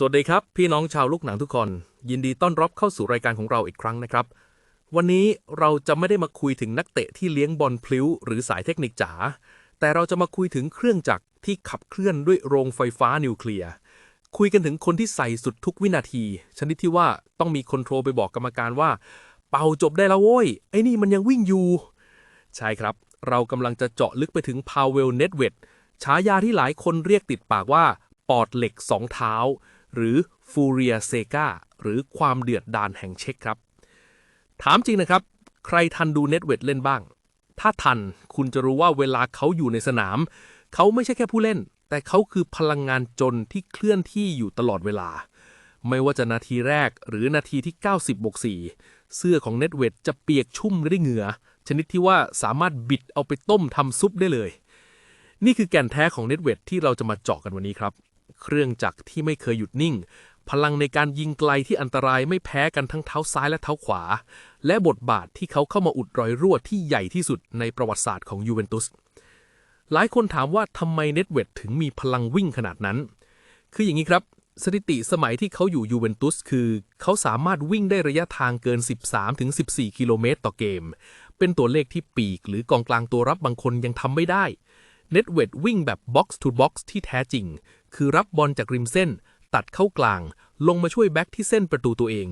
สวัสดีครับ พี่น้องชาวลูกหนังทุกคน ยินดีต้อนรับเข้าสู่รายการของเราอีกครั้งนะครับ วันนี้เราจะไม่ได้มาคุยถึงนักเตะที่เลี้ยงบอลพลิ้วหรือสายเทคนิคจ๋าแต่เราจะมาคุยถึงเครื่องจักรที่ขับเคลื่อนด้วยโรงไฟฟ้านิวเคลียร์คุยกันถึงคนที่ใส่สุดทุกวินาที ชนิดที่ว่าต้องมีคอนโทรลไปบอกกรรมการว่า เป่าจบได้แล้วโว้ย ไอ้นี่มันยังวิ่งอยู่ ใช่ครับ เรากำลังจะเจาะลึกไปถึงพาวเวลเน็ตเวดฉายาที่หลายคนเรียกติดปากว่า ปอดเหล็กสองเท้า หรือฟูเรียเซกาหรือความเดือดดาลแห่งเช็กครับ ถามจริงนะครับ ใครทันดูเน็ตเวดเล่นบ้าง ถ้าทันคุณจะรู้ว่าเวลาเขาอยู่ในสนาม เขาไม่ใช่แค่ผู้เล่น แต่เขาคือพลังงานจนที่เคลื่อนที่อยู่ตลอดเวลา ไม่ว่าจะนาทีแรกหรือนาทีที่ 90บวก4เสื้อของเน็ตเวดจะเปียกชุ่มด้วยเหงื่อชนิดที่ว่าสามารถบิดเอาไปต้มทำซุปได้เลย นี่คือแก่นแท้ของเน็ตเวดที่เราจะมาเจาะกันวันนี้ครับ เครื่องจักรที่ไม่เคยหยุดนิ่ง พลังในการยิงไกลที่อันตรายไม่แพ้กันทั้งเท้าซ้ายและเท้าขวา และบทบาทที่เขาเข้ามาอุดรอยรั่วที่ใหญ่ที่สุดในประวัติศาสตร์ของยูเวนตุสหลายคนถามว่าทำไมเน็ตเวดถึงมีพลังวิ่งขนาดนั้น คืออย่างนี้ครับ สถิติสมัยที่เขาอยู่ยูเวนตุสคือ เขาสามารถวิ่งได้ระยะทางเกิน 13-14 กิโลเมตรต่อเกม เป็นตัวเลขที่ปีกหรือกองกลางตัวรับบางคนยังทำไม่ได้เน็ตเวดวิ่งแบบบ็อกซ์ทูบ็อกซ์ที่แท้จริง คือรับบอลจากริมเส้น ตัดเข้ากลาง ลงมาช่วยแบ็กที่เส้นประตูตัวเอง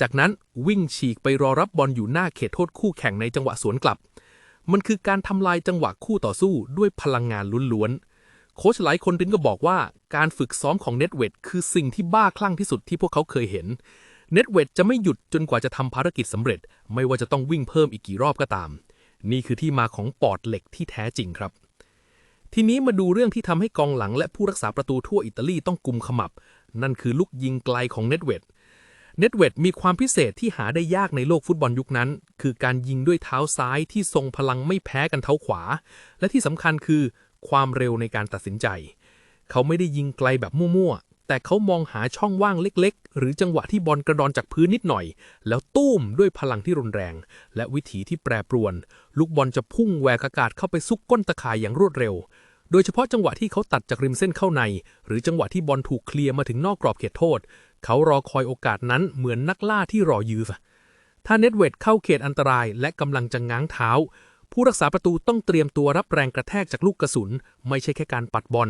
จากนั้นวิ่งฉีกไปรอรับบอลอยู่หน้าเขตโทษคู่แข่งในจังหวะสวนกลับ มันคือการทำลายจังหวะคู่ต่อสู้ด้วยพลังงานล้วนๆ โค้ชหลายคนถึงก็บอกว่าการฝึกซ้อมของเน็ตเวดคือสิ่งที่บ้าคลั่งที่สุดที่พวกเขาเคยเห็นเน็ตเวดจะไม่หยุดจนกว่าจะทำภารกิจสำเร็จ ไม่ว่าจะต้องวิ่งเพิ่มอีกกี่รอบก็ตาม นี่คือที่มาของปอดเหล็กที่แท้จริงครับ ทีนี้มาดูเรื่องที่ทำให้กองหลังและผู้รักษาประตูทั่วอิตาลีต้องกุมขมับ นั่นคือลูกยิงไกลของเน็ตเวดเน็ตเวดมีความพิเศษที่หาได้ยากในโลกฟุตบอลยุคนั้น คือการยิงด้วยเท้าซ้ายที่ทรงพลังไม่แพ้กันเท้าขวา และที่สำคัญคือความเร็วในการตัดสินใจ เขาไม่ได้ยิงไกลแบบมั่วๆ แต่เขามองหาช่องว่างเล็กๆ หรือจังหวะที่บอลกระดอนจากพื้นนิดหน่อย แล้วตุ้มด้วยพลังที่รุนแรง และวิถีที่แปรปรวน ลูกบอลจะพุ่งแหวกอากาศเข้าไปซุกก้นตะข่ายอย่างรวดเร็ว โดยเฉพาะจังหวะที่เขาตัดจากริมเส้นเข้าใน หรือจังหวะที่บอลถูกเคลียร์มาถึงนอกกรอบเขตโทษ เขารอคอยโอกาสนั้นเหมือนนักล่าที่รอยื้อถ้าเน็ตเวดเข้าเขตอันตรายและกำลังจะง้างเท้าผู้รักษาประตูต้องเตรียมตัวรับแรงกระแทกจากลูกกระสุน ไม่ใช่แค่การปัดบอล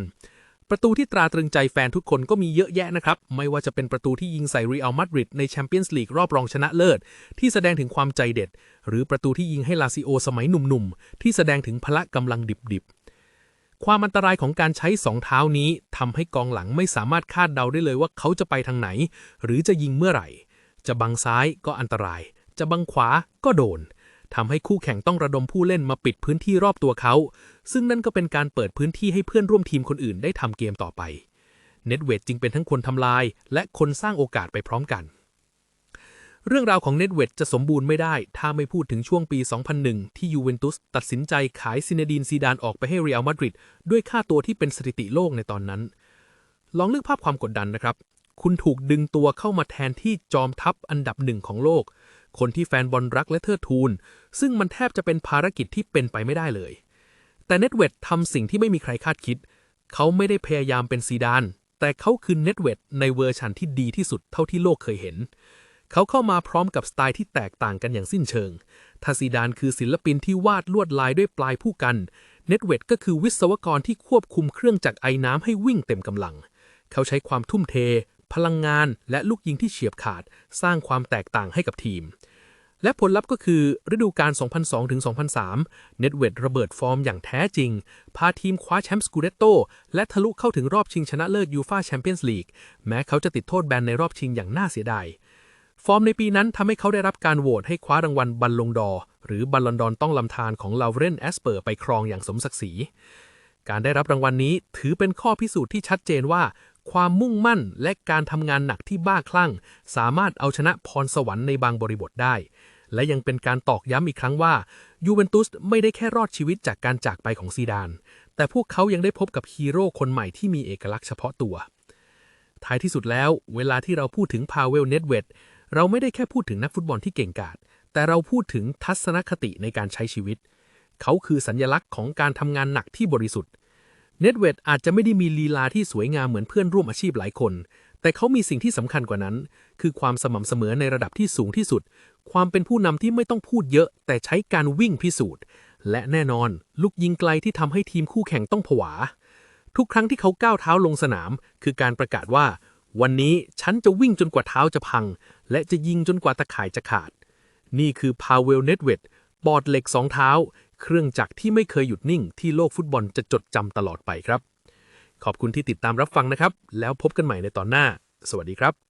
ประตูที่ตราตรึงใจแฟนทุกคนก็มีเยอะแยะนะครับ ไม่ว่าจะเป็นประตูที่ยิงใส่รีอัลมาดริดในแชมเปี้ยนส์ลีกรอบรองชนะเลิศ ที่แสดงถึงความใจเด็ด หรือประตูที่ยิงให้ลาซิโอสมัยหนุ่มๆ ที่แสดงถึงพละกำลังดิบๆ ความอันตรายของการใช้สองเท้านี้ทำให้กองหลังไม่สามารถคาดเดาได้เลยว่าเขาจะไปทางไหน หรือจะยิงเมื่อไหร่ จะบังซ้ายก็อันตราย จะบังขวาก็โดน ทำให้คู่แข่งต้องระดมผู้เล่นมาปิดพื้นที่รอบตัวเขา ซึ่งนั่นก็เป็นการเปิดพื้นที่ให้เพื่อนร่วมทีมคนอื่นได้ทำเกมต่อไป เน็ตเวดจึงเป็นทั้งคนทำลาย และคนสร้างโอกาสไปพร้อมกัน เรื่องราวของเน็ตเวดจะสมบูรณ์ไม่ได้ ถ้าไม่พูดถึงช่วงปี 2001 ที่ยูเวนตุสตัดสินใจขายซินเดีนซีดานออกไปให้เรอัลมาดริดด้วยค่าตัวที่เป็นสถิติโลกในตอนนั้น ลองนึกภาพความกดดันนะครับ คุณถูกดึงตัวเข้ามาแทนที่จอมทัพอันดับหนึ่งของโลก คนที่แฟนบอลรักและเทิดทูน ซึ่งมันแทบจะเป็นภารกิจที่เป็นไปไม่ได้เลย แต่เน็ตเวดทำสิ่งที่ไม่มีใครคาดคิด เขาไม่ได้พยายามเป็นซีดาน แต่เขาคือเน็ตเวดในเวอร์ชันที่ดีที่สุดเท่าที่โลกเคยเห็น เขาเข้ามาพร้อมกับสไตล์ที่แตกต่างกันอย่างสิ้นเชิงทาซีดานคือศิลปินที่วาดลวดลายด้วยปลายผู้กัน เน็ตเวดก็คือวิศวกรที่ควบคุมเครื่องจักรไอ้น้ำให้วิ่งเต็มกำลัง เขาใช้ความทุ่มเท พลังงาน และลูกยิงที่เฉียบขาด สร้างความแตกต่างให้กับทีม และผลลัพธ์ก็คือฤดูกาล 2002-2003 เน็ตเวดระเบิดฟอร์มอย่างแท้จริง พาทีมคว้าแชมป์สกูเดตโตและทะลุเข้าถึงรอบชิงชนะเลิศยูฟาแชมเปี้ยนส์ลีกแม้เขาจะติดโทษแบนในรอบชิงอย่างน่าเสียดายฟอร์มในปีนั้นทำให้เขาได้รับการโหวตให้คว้ารางวัลบัลลงดอ หรือบัลลอนดอนต้องลำธารของลาวเรนแอสเปอร์ไปครองอย่างสมศักดิ์ศรี การได้รับรางวัลนี้ถือเป็นข้อพิสูจน์ที่ชัดเจนว่า ความมุ่งมั่นและการทำงานหนักที่บ้าคลั่ง สามารถเอาชนะพรสวรรค์ในบางบริบทได้ และยังเป็นการตอกย้ำอีกครั้งว่ายูเวนตุสไม่ได้แค่รอดชีวิตจากการจากไปของซีดาน แต่พวกเขายังได้พบกับฮีโร่คนใหม่ที่มีเอกลักษณ์เฉพาะตัว ท้ายที่สุดแล้ว เวลาที่เราพูดถึงพาเวลเน็ตเวดเราไม่ได้แค่พูดถึงนักฟุตบอลที่เก่งกาจแต่เราพูดถึงทัศนคติในการใช้ชีวิต เขาคือสัญญลักษณ์ของการทำงานหนักที่บริสุทธิ์ เน็ตเวดอาจจะไม่ได้มีลีลาที่สวยงามเหมือนเพื่อนร่วมอาชีพหลายคน แต่เขามีสิ่งที่สำคัญกว่านั้น คือความสม่ำเสมอในระดับที่สูงที่สุด ความเป็นผู้นำที่ไม่ต้องพูดเยอะ แต่ใช้การวิ่งพิสูจน์ และแน่นอน ลูกยิงไกลที่ทำให้ทีมคู่แข่งต้องผวา ทุกครั้งที่เขาก้าวเท้าลงสนาม คือการประกาศว่า วันนี้ฉันจะวิ่งจนกว่าเท้าจะพัง และจะยิงจนกว่าตะข่ายจะขาด นี่คือพาเวลเนตเวด บอดเหล็กสองเท้า เครื่องจักรที่ไม่เคยหยุดนิ่งที่โลกฟุตบอลจะจดจำตลอดไปครับ ขอบคุณที่ติดตามรับฟังนะครับ แล้วพบกันใหม่ในตอนหน้า สวัสดีครับ